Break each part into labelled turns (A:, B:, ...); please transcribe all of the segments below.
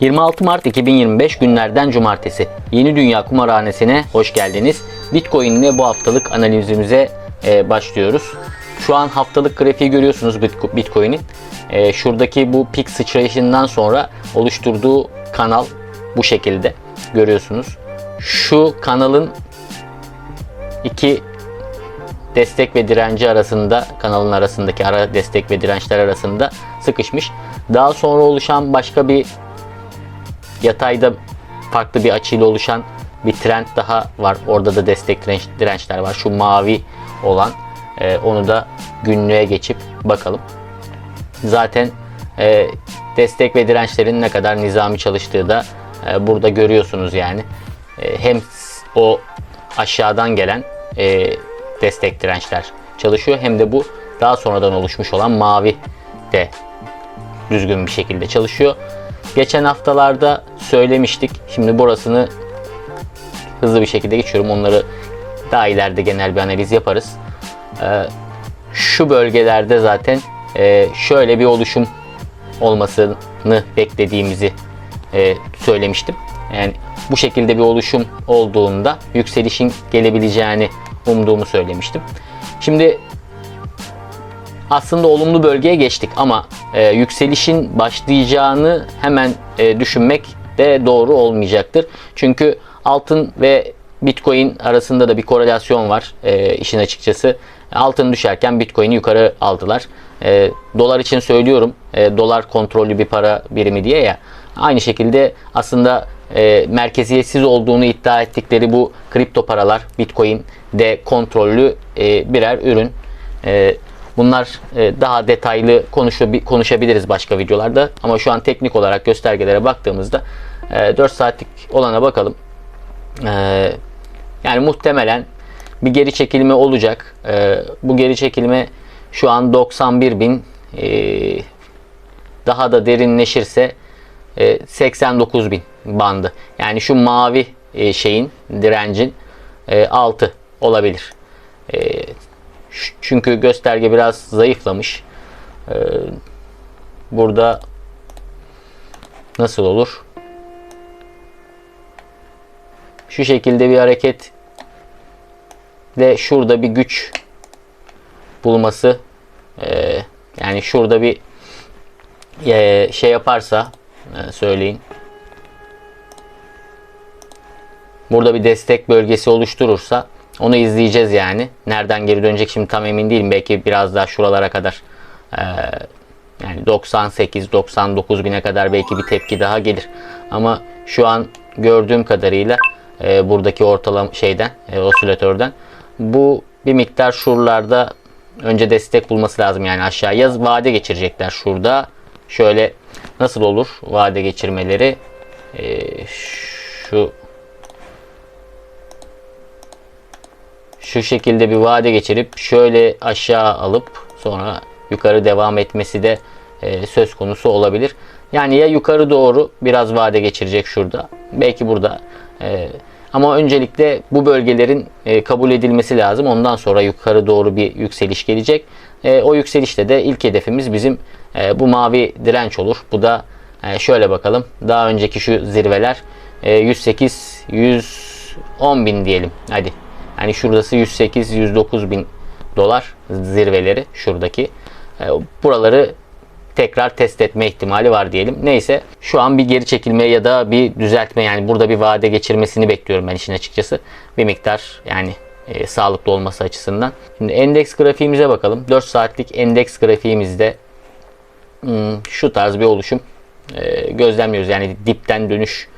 A: 26 Mart 2025 günlerden cumartesi. Yeni Dünya Kumarhanesi'ne hoş geldiniz. Bitcoin ile bu haftalık analizimize e, başlıyoruz. Şu an haftalık grafiği görüyorsunuz Bitco- Bitcoin'in. E, şuradaki bu pik sıçrayışından sonra oluşturduğu kanal bu şekilde görüyorsunuz. Şu kanalın iki destek ve direnci arasında kanalın arasındaki ara destek ve dirençler arasında sıkışmış. Daha sonra oluşan başka bir yatayda farklı bir açıyla oluşan bir trend daha var. Orada da destek direnç, dirençler var. Şu mavi olan e, onu da günlüğe geçip bakalım. Zaten e, destek ve dirençlerin ne kadar nizami çalıştığı da e, burada görüyorsunuz yani. E, hem o aşağıdan gelen e, destek dirençler çalışıyor hem de bu daha sonradan oluşmuş olan mavi de düzgün bir şekilde çalışıyor. Geçen haftalarda söylemiştik. Şimdi burasını hızlı bir şekilde geçiyorum. Onları daha ileride genel bir analiz yaparız. Ee, şu bölgelerde zaten e, şöyle bir oluşum olmasını beklediğimizi e, söylemiştim. Yani bu şekilde bir oluşum olduğunda yükselişin gelebileceğini umduğumu söylemiştim. Şimdi aslında olumlu bölgeye geçtik ama e, yükselişin başlayacağını hemen e, düşünmek de doğru olmayacaktır. Çünkü altın ve Bitcoin arasında da bir korelasyon var e, işin açıkçası. Altın düşerken Bitcoin'i yukarı aldılar. E, dolar için söylüyorum. E, dolar kontrollü bir para birimi diye ya. Aynı şekilde aslında e, merkeziyetsiz olduğunu iddia ettikleri bu kripto paralar Bitcoin de kontrollü e, birer ürün. E, Bunlar e, daha detaylı konuşabi- konuşabiliriz başka videolarda. Ama şu an teknik olarak göstergelere baktığımızda e, 4 saatlik olana bakalım. E, yani muhtemelen bir geri çekilme olacak. E, bu geri çekilme şu an 91 bin e, daha da derinleşirse e, 89 bin bandı. Yani şu mavi e, şeyin direncin e, altı olabilir. E, Çünkü gösterge biraz zayıflamış. Ee, burada nasıl olur? Şu şekilde bir hareket de şurada bir güç bulması ee, yani şurada bir ee, şey yaparsa ee, söyleyin. Burada bir destek bölgesi oluşturursa onu izleyeceğiz yani. Nereden geri dönecek şimdi tam emin değilim. Belki biraz daha şuralara kadar ee, yani 98-99 bine kadar belki bir tepki daha gelir. Ama şu an gördüğüm kadarıyla e, buradaki ortalama şeyden, e, osilatörden bu bir miktar şuralarda önce destek bulması lazım yani aşağıya vade geçirecekler şurada. Şöyle nasıl olur vade geçirmeleri? E, şu şu şekilde bir vade geçirip şöyle aşağı alıp sonra yukarı devam etmesi de e, söz konusu olabilir. Yani ya yukarı doğru biraz vade geçirecek şurada. Belki burada. E, ama öncelikle bu bölgelerin e, kabul edilmesi lazım. Ondan sonra yukarı doğru bir yükseliş gelecek. E, o yükselişte de ilk hedefimiz bizim e, bu mavi direnç olur. Bu da e, şöyle bakalım. Daha önceki şu zirveler e, 108 110 bin diyelim. Hadi yani şurası 108-109 bin dolar zirveleri şuradaki. E, Buraları tekrar test etme ihtimali var diyelim. Neyse şu an bir geri çekilme ya da bir düzeltme yani burada bir vade geçirmesini bekliyorum ben işin açıkçası. Bir miktar yani e, sağlıklı olması açısından. Şimdi endeks grafiğimize bakalım. 4 saatlik endeks grafiğimizde hmm, şu tarz bir oluşum e, gözlemliyoruz. Yani dipten dönüş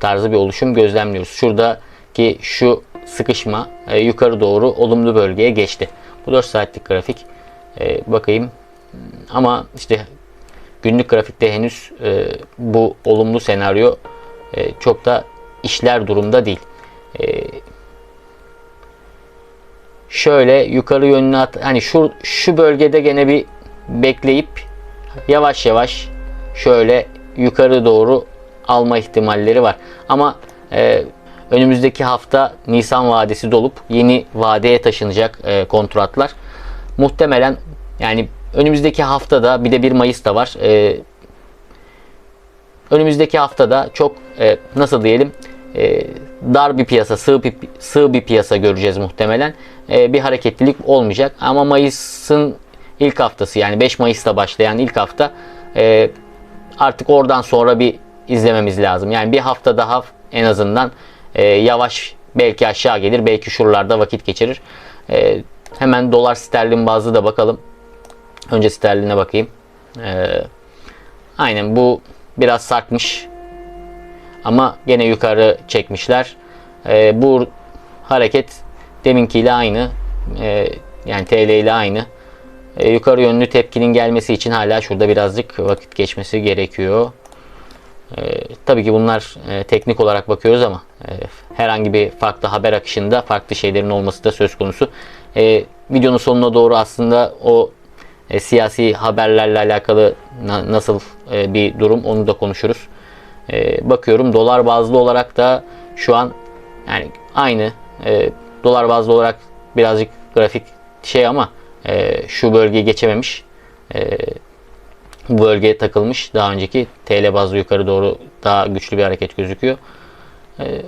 A: tarzı bir oluşum gözlemliyoruz. Şuradaki şu sıkışma e, yukarı doğru olumlu bölgeye geçti. Bu 4 saatlik grafik. E, bakayım. Ama işte günlük grafikte henüz e, bu olumlu senaryo e, çok da işler durumda değil. E, şöyle yukarı yönlü at hani şu şu bölgede gene bir bekleyip yavaş yavaş şöyle yukarı doğru alma ihtimalleri var. Ama e, önümüzdeki hafta Nisan vadesi dolup yeni vadeye taşınacak e, kontratlar. Muhtemelen yani önümüzdeki haftada bir de 1 Mayıs da var. E, önümüzdeki haftada çok e, nasıl diyelim e, dar bir piyasa, sığ bir, sığ bir piyasa göreceğiz muhtemelen. E, bir hareketlilik olmayacak ama Mayıs'ın ilk haftası yani 5 Mayıs'ta başlayan ilk hafta e, artık oradan sonra bir izlememiz lazım. Yani bir hafta daha en azından e, yavaş belki aşağı gelir belki şuralarda vakit geçirir. E, hemen dolar sterlin bazlı da bakalım. Önce sterline bakayım. E, aynen bu biraz sarkmış. Ama gene yukarı çekmişler. E, bu hareket deminkiyle aynı. E, yani TL ile aynı. E, yukarı yönlü tepkinin gelmesi için hala şurada birazcık vakit geçmesi gerekiyor. E, tabii ki bunlar e, teknik olarak bakıyoruz ama e, herhangi bir farklı haber akışında farklı şeylerin olması da söz konusu. E, videonun sonuna doğru aslında o e, siyasi haberlerle alakalı na- nasıl e, bir durum onu da konuşuruz. E, bakıyorum dolar bazlı olarak da şu an yani aynı e, dolar bazlı olarak birazcık grafik şey ama e, şu bölgeyi geçememiş. E, bu bölgeye takılmış. Daha önceki TL bazlı yukarı doğru daha güçlü bir hareket gözüküyor. E,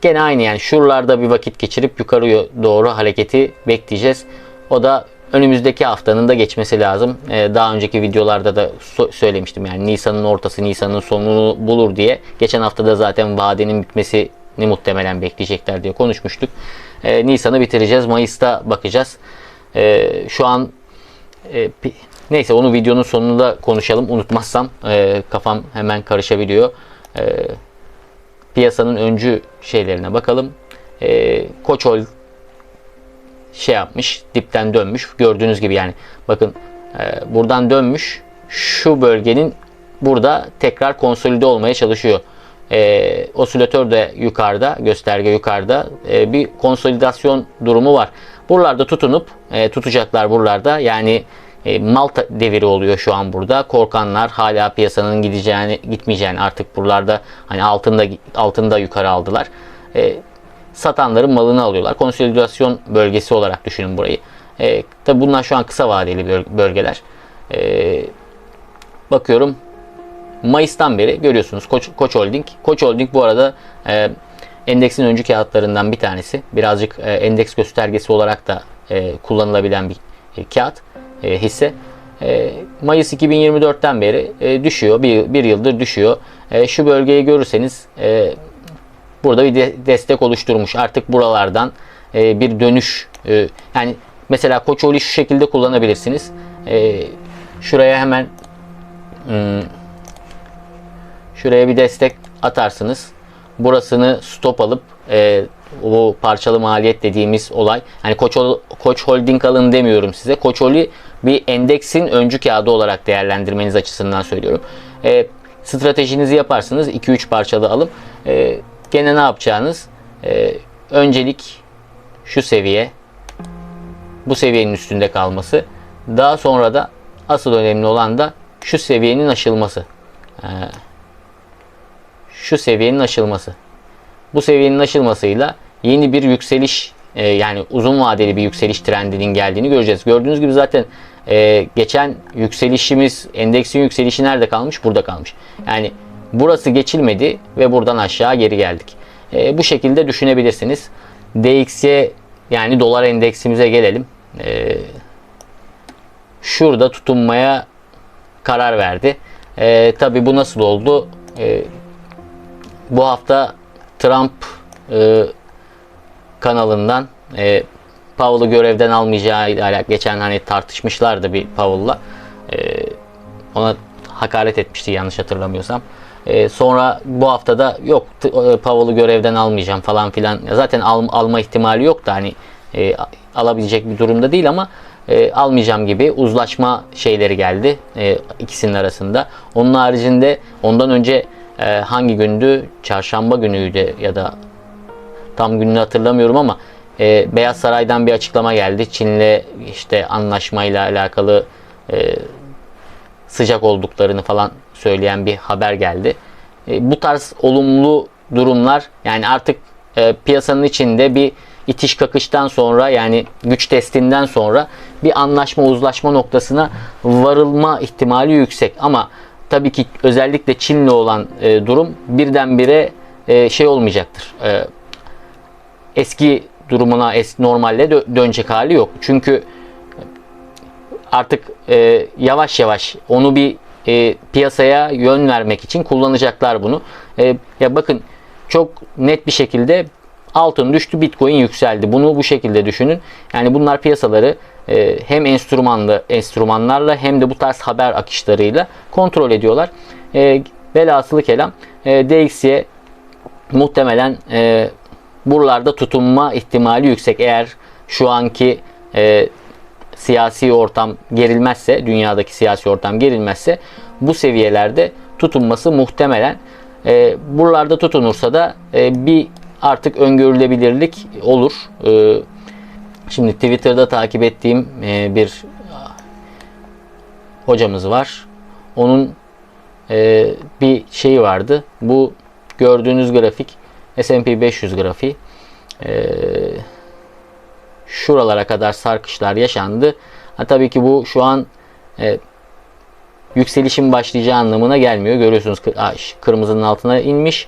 A: gene aynı yani şuralarda bir vakit geçirip yukarı doğru hareketi bekleyeceğiz. O da önümüzdeki haftanın da geçmesi lazım. Ee, daha önceki videolarda da so- söylemiştim yani Nisan'ın ortası Nisan'ın sonunu bulur diye. Geçen hafta da zaten vadenin bitmesini muhtemelen bekleyecekler diye konuşmuştuk. Ee, Nisan'ı bitireceğiz. Mayıs'ta bakacağız. Ee, şu an e, neyse onu videonun sonunda konuşalım. Unutmazsam e, kafam hemen karışabiliyor. E, piyasanın öncü şeylerine bakalım. E, Koçol şey yapmış, dipten dönmüş. Gördüğünüz gibi yani bakın e, buradan dönmüş. Şu bölgenin burada tekrar konsolide olmaya çalışıyor. E, osilatör de yukarıda, gösterge yukarıda. E, bir konsolidasyon durumu var. Buralarda tutunup e, tutacaklar buralarda. Yani e, Malta deviri oluyor şu an burada. Korkanlar hala piyasanın gideceğini, gitmeyeceğini artık buralarda hani altında altında yukarı aldılar. E, satanların malını alıyorlar. Konsolidasyon bölgesi olarak düşünün burayı. E, tabi bunlar şu an kısa vadeli böl- bölgeler. E, bakıyorum Mayıs'tan beri görüyorsunuz Koç, Koç Holding. Koç Holding bu arada e, endeksin öncü kağıtlarından bir tanesi. Birazcık e, endeks göstergesi olarak da e, kullanılabilen bir e, kağıt e, hisse. E, Mayıs 2024'ten beri e, düşüyor. Bir, bir yıldır düşüyor. E, şu bölgeyi görürseniz e, burada bir de- destek oluşturmuş. Artık buralardan e, bir dönüş e, yani mesela Koçoğlu şu şekilde kullanabilirsiniz. E, şuraya hemen hmm, şuraya bir destek atarsınız. Burasını stop alıp e, bu parçalı maliyet dediğimiz olay. Hani Koç, Koç Holding alın demiyorum size. Koç Holding bir endeksin öncü kağıdı olarak değerlendirmeniz açısından söylüyorum. E, stratejinizi yaparsınız. 2-3 parçalı alım. E, gene ne yapacağınız? E, öncelik şu seviye bu seviyenin üstünde kalması. Daha sonra da asıl önemli olan da şu seviyenin aşılması. Ee, şu seviyenin aşılması. Bu seviyenin aşılmasıyla yeni bir yükseliş e, yani uzun vadeli bir yükseliş trendinin geldiğini göreceğiz. Gördüğünüz gibi zaten e, geçen yükselişimiz endeksin yükselişi nerede kalmış? Burada kalmış. Yani burası geçilmedi ve buradan aşağı geri geldik. E, bu şekilde düşünebilirsiniz. DXY yani dolar endeksimize gelelim. E, şurada tutunmaya karar verdi. E, Tabi bu nasıl oldu? E, bu hafta Trump e, kanalından e, Powell'ı görevden almayacağı ile geçen hani tartışmışlardı bir Powell'la. E, ona hakaret etmişti yanlış hatırlamıyorsam. E, sonra bu haftada yok e, Powell'ı görevden almayacağım falan filan. Zaten al- alma ihtimali yok da hani e, alabilecek bir durumda değil ama e, almayacağım gibi uzlaşma şeyleri geldi e, ikisinin arasında. Onun haricinde ondan önce e, hangi gündü? Çarşamba günüydü ya da tam gününü hatırlamıyorum ama e, Beyaz Saray'dan bir açıklama geldi. Çin'le işte anlaşmayla alakalı e, sıcak olduklarını falan söyleyen bir haber geldi. E, bu tarz olumlu durumlar yani artık e, piyasanın içinde bir itiş kakıştan sonra yani güç testinden sonra bir anlaşma uzlaşma noktasına varılma ihtimali yüksek ama tabii ki özellikle Çin'le olan e, durum birdenbire e, şey olmayacaktır. E, eski durumuna es, normalde dö- dönecek hali yok. Çünkü artık e, yavaş yavaş onu bir e, piyasaya yön vermek için kullanacaklar bunu. E, ya bakın çok net bir şekilde altın düştü, Bitcoin yükseldi. Bunu bu şekilde düşünün. Yani bunlar piyasaları e, hem enstrümanlı enstrümanlarla hem de bu tarz haber akışlarıyla kontrol ediyorlar. E, velhasılı kelam e, DXY muhtemelen e, buralarda tutunma ihtimali yüksek. Eğer şu anki e, siyasi ortam gerilmezse, dünyadaki siyasi ortam gerilmezse bu seviyelerde tutunması muhtemelen. E, buralarda tutunursa da e, bir artık öngörülebilirlik olur. E, şimdi Twitter'da takip ettiğim e, bir hocamız var. Onun e, bir şeyi vardı. Bu gördüğünüz grafik S&P 500 grafiği. E, şuralara kadar sarkışlar yaşandı. Ha, tabii ki bu şu an e, yükselişin başlayacağı anlamına gelmiyor. Görüyorsunuz kırmızının altına inmiş.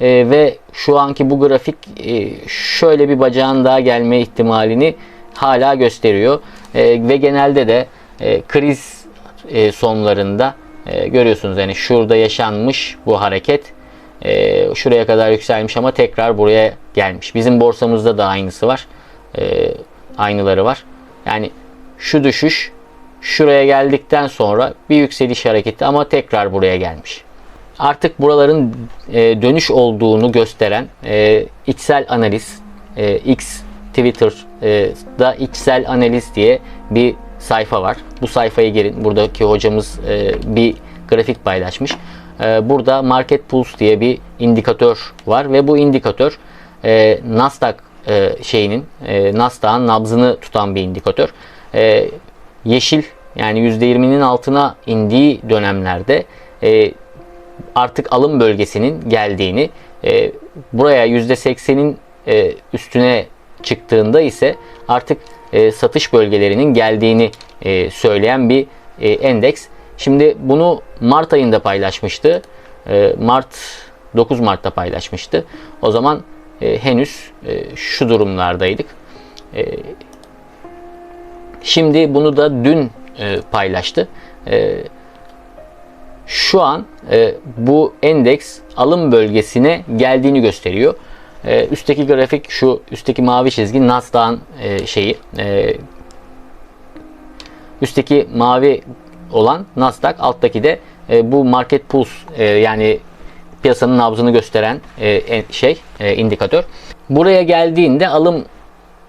A: E, ve şu anki bu grafik e, şöyle bir bacağın daha gelme ihtimalini hala gösteriyor. E, ve genelde de e, kriz e, sonlarında e, görüyorsunuz yani şurada yaşanmış bu hareket e, şuraya kadar yükselmiş ama tekrar buraya gelmiş. Bizim borsamızda da aynısı var. E, aynıları var. Yani şu düşüş şuraya geldikten sonra bir yükseliş hareketi ama tekrar buraya gelmiş. Artık buraların e, dönüş olduğunu gösteren e, içsel analiz e, X Twitter'da içsel analiz diye bir sayfa var. Bu sayfaya girin. Buradaki hocamız e, bir grafik paylaşmış. E, burada Market Pulse diye bir indikatör var ve bu indikatör e, Nasdaq e, şeyinin e, Nasdaq'ın nabzını tutan bir indikatör. Yeşil yani %20'nin altına indiği dönemlerde artık alım bölgesinin geldiğini, buraya %80'in e, üstüne çıktığında ise artık satış bölgelerinin geldiğini söyleyen bir endeks. Şimdi bunu Mart ayında paylaşmıştı. E, Mart 9 Mart'ta paylaşmıştı. O zaman e, henüz e, şu durumlardaydık. E, şimdi bunu da dün paylaştı. Şu an bu endeks alım bölgesine geldiğini gösteriyor. Üstteki grafik şu üstteki mavi çizgi Nasdaq'ın şeyi üstteki mavi olan Nasdaq alttaki de e, bu Market Pulse e, yani piyasanın nabzını gösteren e, en- şey e, indikatör. Buraya geldiğinde alım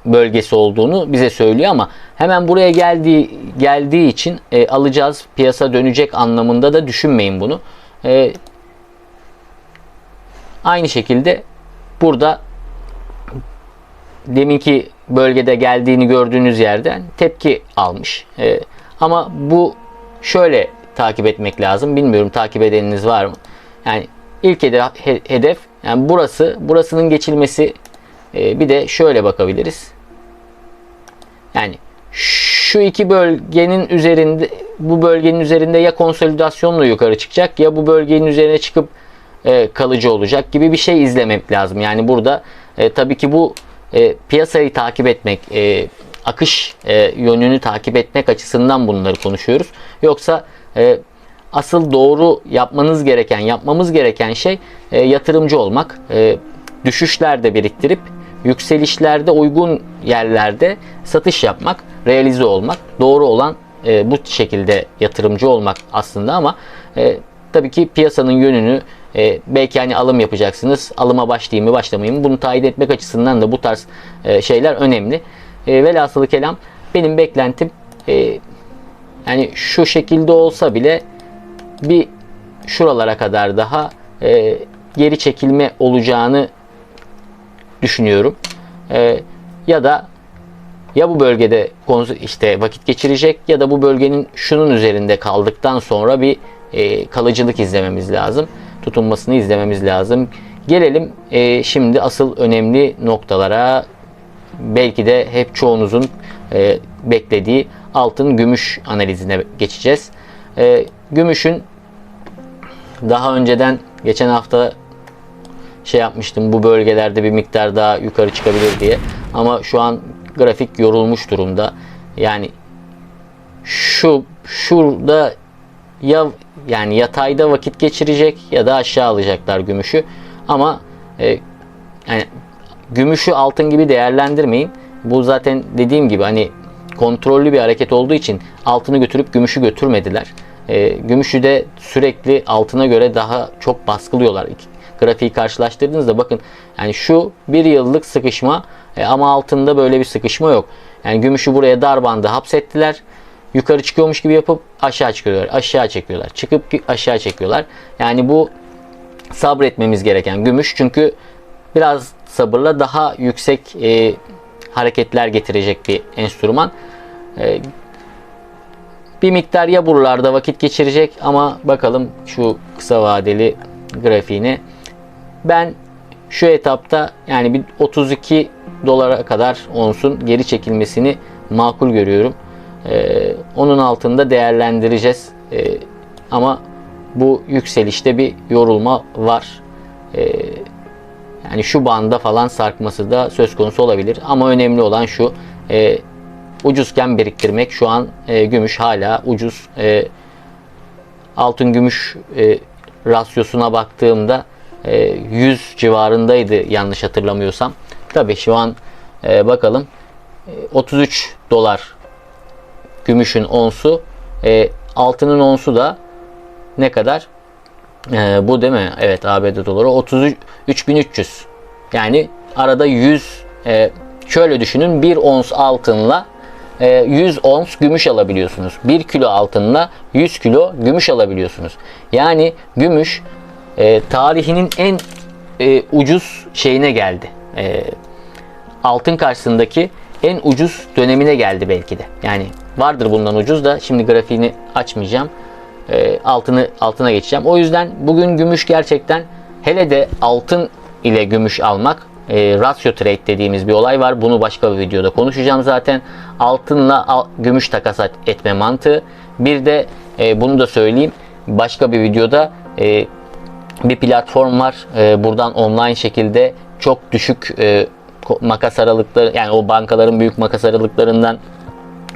A: bölgesi olduğunu bize söylüyor ama hemen buraya geldiği geldiği için e, alacağız piyasa dönecek anlamında da düşünmeyin bunu. E, aynı şekilde burada deminki bölgede geldiğini gördüğünüz yerden tepki almış. E, ama bu şöyle takip etmek lazım. Bilmiyorum takip edeniniz var mı? Yani ilk hede- he- hedef yani burası burasının geçilmesi e, bir de şöyle bakabiliriz. Yani şu iki bölgenin üzerinde bu bölgenin üzerinde ya konsolidasyonla yukarı çıkacak ya bu bölgenin üzerine çıkıp e, kalıcı olacak gibi bir şey izlemek lazım. Yani burada e, tabii ki bu e, piyasayı takip etmek, e, akış e, yönünü takip etmek açısından bunları konuşuyoruz. Yoksa e, asıl doğru yapmanız gereken, yapmamız gereken şey e, yatırımcı olmak. E, düşüşlerde biriktirip yükselişlerde uygun yerlerde satış yapmak, realize olmak. Doğru olan e, bu şekilde yatırımcı olmak aslında ama e, tabii ki piyasanın yönünü e, belki hani alım yapacaksınız. Alıma başlayayım mı başlamayayım mı bunu tayin etmek açısından da bu tarz e, şeyler önemli. E, velhasılı kelam benim beklentim e, yani şu şekilde olsa bile bir şuralara kadar daha e, geri çekilme olacağını düşünüyorum. E, ya da ya bu bölgede işte vakit geçirecek ya da bu bölgenin şunun üzerinde kaldıktan sonra bir e, kalıcılık izlememiz lazım. Tutunmasını izlememiz lazım. Gelelim e, şimdi asıl önemli noktalara. Belki de hep çoğunuzun e, beklediği altın gümüş analizine geçeceğiz. E, gümüşün daha önceden geçen hafta şey yapmıştım bu bölgelerde bir miktar daha yukarı çıkabilir diye. Ama şu an grafik yorulmuş durumda. Yani şu şurada ya yani yatayda vakit geçirecek ya da aşağı alacaklar gümüşü. Ama e, yani gümüşü altın gibi değerlendirmeyin. Bu zaten dediğim gibi hani kontrollü bir hareket olduğu için altını götürüp gümüşü götürmediler. E, gümüşü de sürekli altına göre daha çok baskılıyorlar. Grafiği karşılaştırdığınızda bakın yani şu bir yıllık sıkışma e, ama altında böyle bir sıkışma yok. Yani gümüşü buraya dar bandı hapsettiler. Yukarı çıkıyormuş gibi yapıp aşağı çıkıyorlar. Aşağı çekiyorlar. Çıkıp aşağı çekiyorlar. Yani bu sabretmemiz gereken gümüş çünkü biraz sabırla daha yüksek e, hareketler getirecek bir enstrüman. E, bir miktar ya buralarda vakit geçirecek ama bakalım şu kısa vadeli grafiğine. Ben şu etapta yani bir 32 dolara kadar onsun geri çekilmesini makul görüyorum. E, onun altında değerlendireceğiz. E, ama bu yükselişte bir yorulma var. E, yani şu banda falan sarkması da söz konusu olabilir. Ama önemli olan şu e, ucuzken biriktirmek. Şu an e, gümüş hala ucuz. E, altın gümüş e, rasyosuna baktığımda e, 100 civarındaydı yanlış hatırlamıyorsam. Tabii şu an e, bakalım e, 33 dolar gümüşün onsu. E, altının onsu da ne kadar? Ee, bu değil mi? Evet ABD doları 33.300. Yani arada 100 e, şöyle düşünün 1 ons altınla e, 100 ons gümüş alabiliyorsunuz. 1 kilo altınla 100 kilo gümüş alabiliyorsunuz. Yani gümüş e, tarihinin en e, ucuz şeyine geldi. E, altın karşısındaki en ucuz dönemine geldi belki de. Yani vardır bundan ucuz da şimdi grafiğini açmayacağım. E, altını altına geçeceğim. O yüzden bugün gümüş gerçekten hele de altın ile gümüş almak e, ratio trade dediğimiz bir olay var. Bunu başka bir videoda konuşacağım zaten. Altınla al- gümüş takas et- etme mantığı. Bir de e, bunu da söyleyeyim. Başka bir videoda e, bir platform var. Ee, buradan online şekilde çok düşük e, makas aralıkları yani o bankaların büyük makas aralıklarından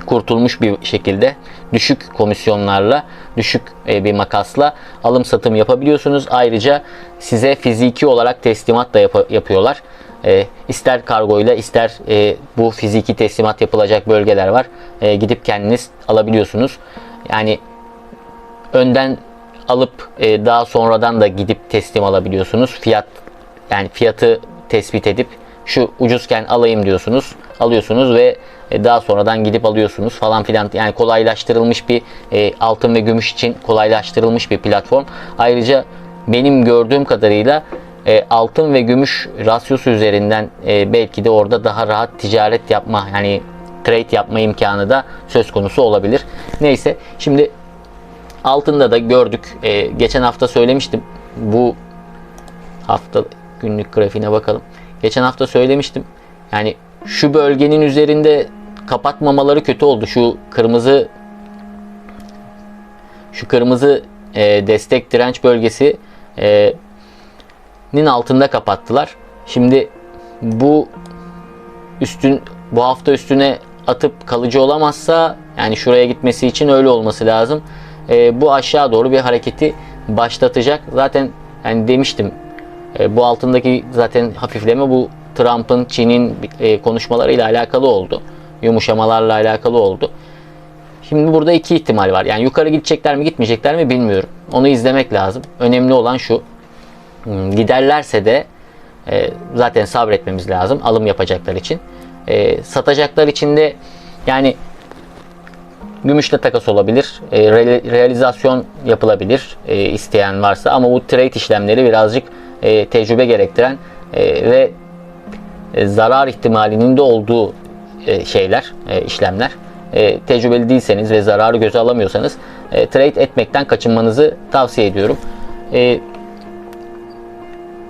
A: kurtulmuş bir şekilde düşük komisyonlarla, düşük e, bir makasla alım satım yapabiliyorsunuz. Ayrıca size fiziki olarak teslimat da yap- yapıyorlar. E, ister kargoyla ister e, bu fiziki teslimat yapılacak bölgeler var. E, gidip kendiniz alabiliyorsunuz. Yani önden alıp e, daha sonradan da gidip teslim alabiliyorsunuz. Fiyat yani fiyatı tespit edip şu ucuzken alayım diyorsunuz. Alıyorsunuz ve e, daha sonradan gidip alıyorsunuz falan filan. Yani kolaylaştırılmış bir e, altın ve gümüş için kolaylaştırılmış bir platform. Ayrıca benim gördüğüm kadarıyla e, altın ve gümüş rasyosu üzerinden e, belki de orada daha rahat ticaret yapma yani trade yapma imkanı da söz konusu olabilir. Neyse şimdi Altında da gördük. Ee, geçen hafta söylemiştim. Bu hafta günlük grafiğine bakalım. Geçen hafta söylemiştim. Yani şu bölgenin üzerinde kapatmamaları kötü oldu. Şu kırmızı şu kırmızı e, destek direnç bölgesi e, nin altında kapattılar. Şimdi bu üstün bu hafta üstüne atıp kalıcı olamazsa yani şuraya gitmesi için öyle olması lazım. E, bu aşağı doğru bir hareketi başlatacak. Zaten yani demiştim e, bu altındaki zaten hafifleme bu Trump'ın Çin'in e, konuşmalarıyla alakalı oldu. Yumuşamalarla alakalı oldu. Şimdi burada iki ihtimal var. Yani yukarı gidecekler mi gitmeyecekler mi bilmiyorum. Onu izlemek lazım. Önemli olan şu. Hmm, Giderlerse de e, zaten sabretmemiz lazım alım yapacaklar için. E, satacaklar için de yani gümüşle takas olabilir. E, re- realizasyon yapılabilir isteyen varsa ama bu trade işlemleri birazcık tecrübe gerektiren ve zarar ihtimalinin de olduğu e, şeyler, e, işlemler e, tecrübeli değilseniz ve zararı göze alamıyorsanız trade etmekten kaçınmanızı tavsiye ediyorum.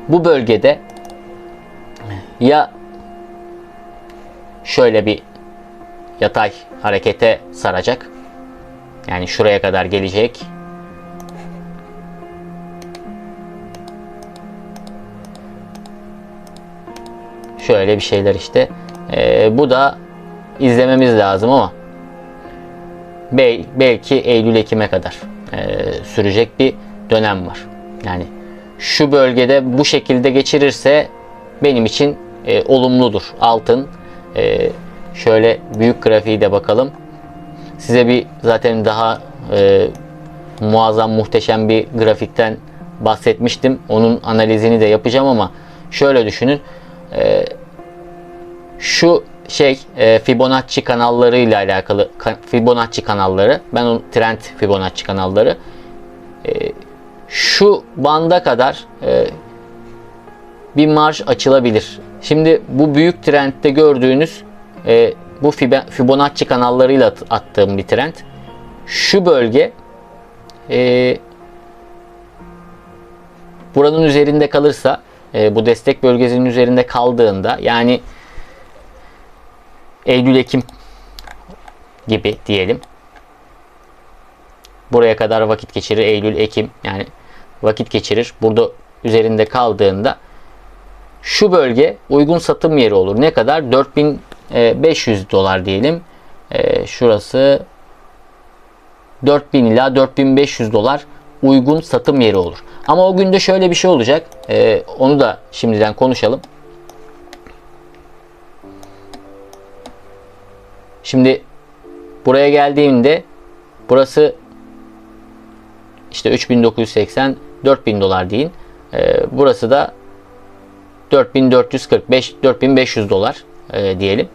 A: Bu bölgede ya şöyle bir yatay harekete saracak. Yani şuraya kadar gelecek. Şöyle bir şeyler işte. Ee, bu da izlememiz lazım ama bel- belki Eylül-Ekim'e kadar e, sürecek bir dönem var. Yani şu bölgede bu şekilde geçirirse benim için e, olumludur. Altın e, şöyle büyük grafiği de bakalım. Size bir zaten daha e, muazzam muhteşem bir grafikten bahsetmiştim. Onun analizini de yapacağım ama şöyle düşünün. E, şu şey e, Fibonacci kanalları ile alakalı ka- Fibonacci kanalları ben o trend Fibonacci kanalları e, şu banda kadar e, bir marj açılabilir. Şimdi bu büyük trendde gördüğünüz e, bu Fibonacci kanallarıyla at- attığım bir trend. Şu bölge e, buranın üzerinde kalırsa e, bu destek bölgesinin üzerinde kaldığında yani Eylül-Ekim gibi diyelim. Buraya kadar vakit geçirir. Eylül-Ekim yani vakit geçirir. Burada üzerinde kaldığında şu bölge uygun satım yeri olur. Ne kadar? 4500 dolar diyelim. Ee, şurası 4000 ila 4500 dolar uygun satım yeri olur. Ama o günde şöyle bir şey olacak. Ee, onu da şimdiden konuşalım. Şimdi buraya geldiğimde burası işte 3980 4000 dolar deyin. Ee, burası da 4445 4500 dolar e, diyelim.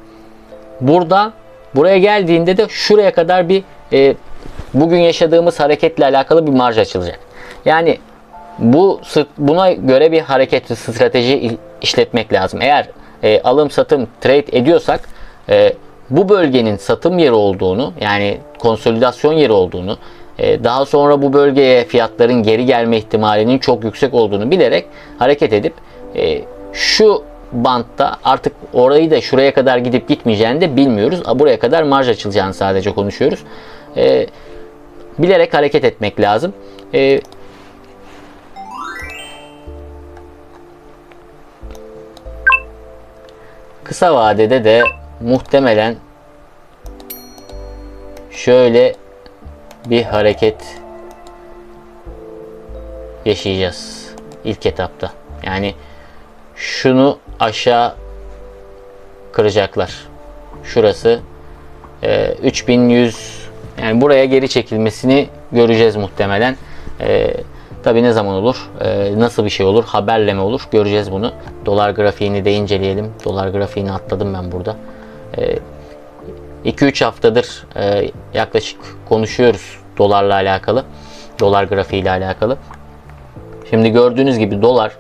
A: Burada buraya geldiğinde de şuraya kadar bir e, bugün yaşadığımız hareketle alakalı bir marj açılacak. Yani bu buna göre bir hareket strateji işletmek lazım. Eğer e, alım satım trade ediyorsak e, bu bölgenin satım yeri olduğunu yani konsolidasyon yeri olduğunu e, daha sonra bu bölgeye fiyatların geri gelme ihtimalinin çok yüksek olduğunu bilerek hareket edip e, şu bantta artık orayı da şuraya kadar gidip gitmeyeceğini de bilmiyoruz. Buraya kadar marj açılacağını sadece konuşuyoruz. E, bilerek hareket etmek lazım. Kısa vadede de muhtemelen şöyle bir hareket yaşayacağız ilk etapta. Yani şunu aşağı kıracaklar. Şurası e, 3100 yani buraya geri çekilmesini göreceğiz muhtemelen. E, Tabi ne zaman olur, e, nasıl bir şey olur, haberle mi olur göreceğiz bunu. Dolar grafiğini de inceleyelim. Dolar grafiğini atladım ben burada. E, 2-3 haftadır e, yaklaşık konuşuyoruz dolarla alakalı. Dolar grafiği ile alakalı. Şimdi gördüğünüz gibi dolar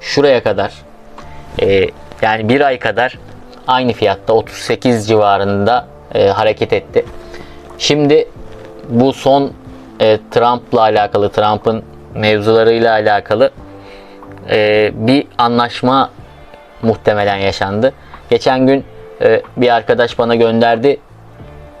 A: şuraya kadar e, yani bir ay kadar aynı fiyatta 38 civarında e, hareket etti. Şimdi bu son e, Trump'la alakalı, Trump'ın mevzularıyla alakalı e, bir anlaşma muhtemelen yaşandı. Geçen gün e, bir arkadaş bana gönderdi.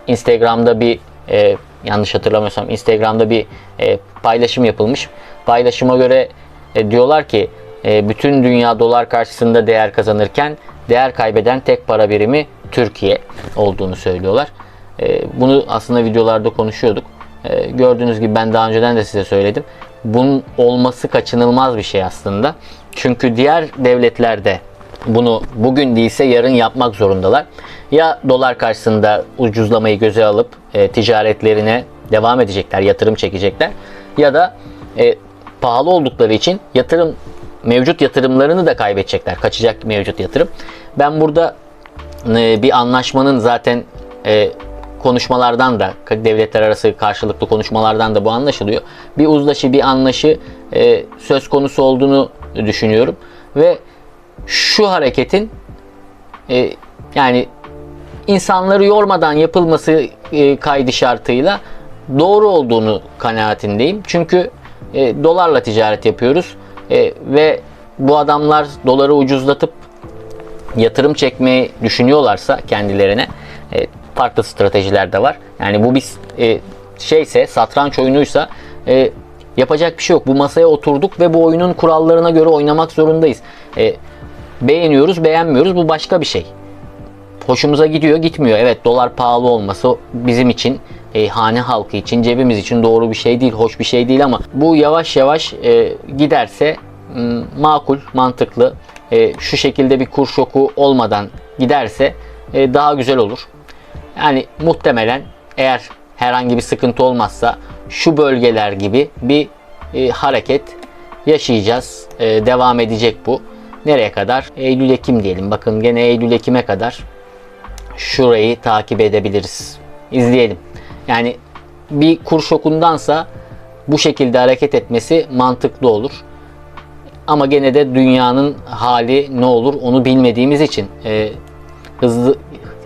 A: Instagram'da bir e, yanlış hatırlamıyorsam Instagram'da bir e, paylaşım yapılmış. Paylaşıma göre e, diyorlar ki e, bütün dünya dolar karşısında değer kazanırken değer kaybeden tek para birimi Türkiye olduğunu söylüyorlar. E, bunu aslında videolarda konuşuyorduk. E, gördüğünüz gibi ben daha önceden de size söyledim. Bunun olması kaçınılmaz bir şey aslında. Çünkü diğer devletlerde bunu bugün değilse yarın yapmak zorundalar. Ya dolar karşısında ucuzlamayı göze alıp e, ticaretlerine devam edecekler, yatırım çekecekler ya da e, pahalı oldukları için yatırım mevcut yatırımlarını da kaybedecekler. Kaçacak mevcut yatırım. Ben burada e, bir anlaşmanın zaten e, konuşmalardan da devletler arası karşılıklı konuşmalardan da bu anlaşılıyor. Bir uzlaşı, bir anlaşı e, söz konusu olduğunu düşünüyorum ve şu hareketin e, yani insanları yormadan yapılması e, kaydı şartıyla doğru olduğunu kanaatindeyim. Çünkü e, dolarla ticaret yapıyoruz e, ve bu adamlar doları ucuzlatıp yatırım çekmeyi düşünüyorlarsa kendilerine e, farklı stratejiler de var. Yani bu bir e, şeyse satranç oyunuysa e, yapacak bir şey yok. Bu masaya oturduk ve bu oyunun kurallarına göre oynamak zorundayız. E, beğeniyoruz, beğenmiyoruz. Bu başka bir şey. Hoşumuza gidiyor, gitmiyor. Evet dolar pahalı olması bizim için, e, hane halkı için, cebimiz için doğru bir şey değil, hoş bir şey değil ama bu yavaş yavaş e, giderse makul, mantıklı. E, şu şekilde bir kur şoku olmadan giderse e, daha güzel olur. Yani muhtemelen eğer herhangi bir sıkıntı olmazsa şu bölgeler gibi bir e, hareket yaşayacağız. E, devam edecek bu. Nereye kadar? Eylül-Ekim diyelim. Bakın gene Eylül-Ekim'e kadar şurayı takip edebiliriz. İzleyelim. Yani bir kur şokundansa bu şekilde hareket etmesi mantıklı olur. Ama gene de dünyanın hali ne olur onu bilmediğimiz için e, hızlı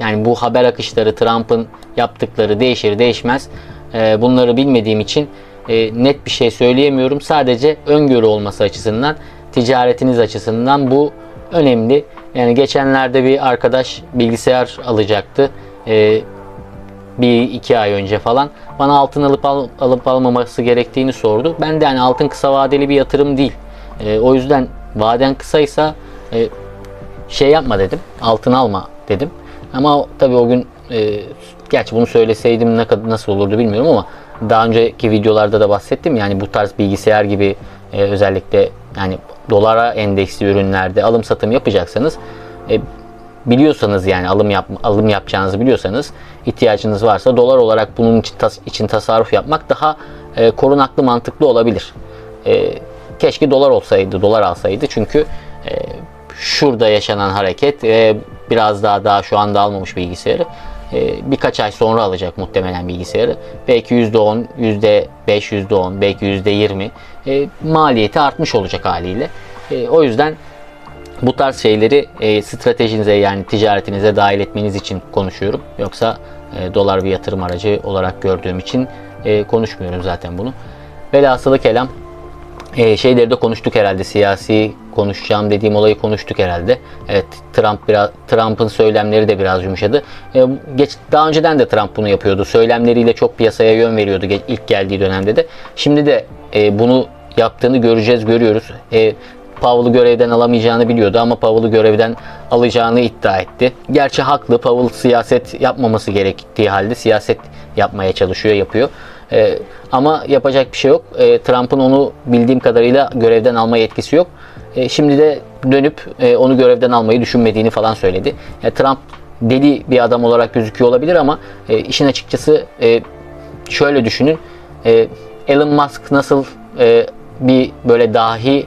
A: yani bu haber akışları Trump'ın yaptıkları değişir değişmez e, bunları bilmediğim için e, net bir şey söyleyemiyorum. Sadece öngörü olması açısından ticaretiniz açısından bu önemli. Yani geçenlerde bir arkadaş bilgisayar alacaktı. E, bir iki ay önce falan bana altın alıp al- alıp almaması gerektiğini sordu. Ben de yani altın kısa vadeli bir yatırım değil. E, o yüzden vaden kısaysa e, şey yapma dedim. Altın alma dedim. Ama tabii o gün e, gerçi bunu söyleseydim ne kadar nasıl olurdu bilmiyorum ama daha önceki videolarda da bahsettim. Yani bu tarz bilgisayar gibi e, özellikle yani dolara endeksli ürünlerde alım satım yapacaksanız e, biliyorsanız yani alım yap, alım yapacağınızı biliyorsanız ihtiyacınız varsa dolar olarak bunun için, tas- için tasarruf yapmak daha e, korunaklı mantıklı olabilir. E, keşke dolar olsaydı, dolar alsaydı çünkü e, şurada yaşanan hareket ve biraz daha daha şu anda almamış bilgisayarı e, birkaç ay sonra alacak muhtemelen bilgisayarı. Belki %10, %5, %10, belki %20 e, maliyeti artmış olacak haliyle. E, o yüzden bu tarz şeyleri e, stratejinize yani ticaretinize dahil etmeniz için konuşuyorum. Yoksa e, dolar bir yatırım aracı olarak gördüğüm için e, konuşmuyorum zaten bunu. Velhasılı kelam e, şeyleri de konuştuk herhalde. Siyasi konuşacağım dediğim olayı konuştuk herhalde. Evet Trump biraz Trump'ın söylemleri de biraz yumuşadı. E, geç daha önceden de Trump bunu yapıyordu. Söylemleriyle çok piyasaya yön veriyordu ilk geldiği dönemde de. Şimdi de e, bunu yaptığını göreceğiz, görüyoruz. E, Powell'ı görevden alamayacağını biliyordu ama Powell'ı görevden alacağını iddia etti. Gerçi haklı. Powell siyaset yapmaması gerektiği halde siyaset yapmaya çalışıyor, yapıyor. Ee, ama yapacak bir şey yok. Ee, Trump'ın onu bildiğim kadarıyla görevden alma yetkisi yok. Ee, şimdi de dönüp e, onu görevden almayı düşünmediğini falan söyledi. Yani Trump deli bir adam olarak gözüküyor olabilir ama e, işin açıkçası e, şöyle düşünün. E, Elon Musk nasıl e, bir böyle dahi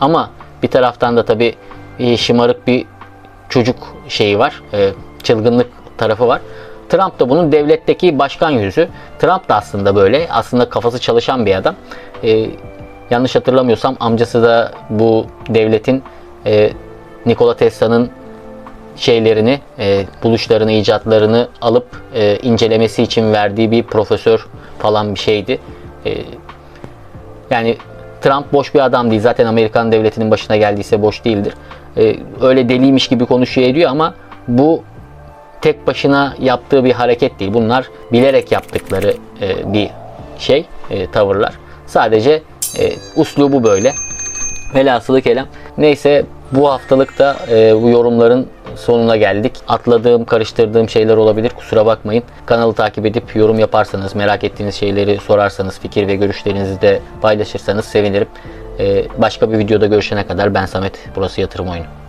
A: ama bir taraftan da tabii e, şımarık bir çocuk şeyi var. e, çılgınlık tarafı var. Trump da bunun devletteki başkan yüzü. Trump da aslında böyle. Aslında kafası çalışan bir adam. E, yanlış hatırlamıyorsam amcası da bu devletin e, Nikola Tesla'nın şeylerini, e, buluşlarını, icatlarını alıp e, incelemesi için verdiği bir profesör falan bir şeydi. E, yani Trump boş bir adam değil. Zaten Amerikan devletinin başına geldiyse boş değildir. Ee, öyle deliymiş gibi konuşuyor ediyor ama bu tek başına yaptığı bir hareket değil. Bunlar bilerek yaptıkları e, bir şey, e, tavırlar. Sadece e, uslubu böyle. Velhasılı kelam. Neyse bu haftalık da e, bu yorumların sonuna geldik. Atladığım, karıştırdığım şeyler olabilir. Kusura bakmayın. Kanalı takip edip yorum yaparsanız, merak ettiğiniz şeyleri sorarsanız, fikir ve görüşlerinizi de paylaşırsanız sevinirim. E, başka bir videoda görüşene kadar ben Samet. Burası Yatırım Oyunu.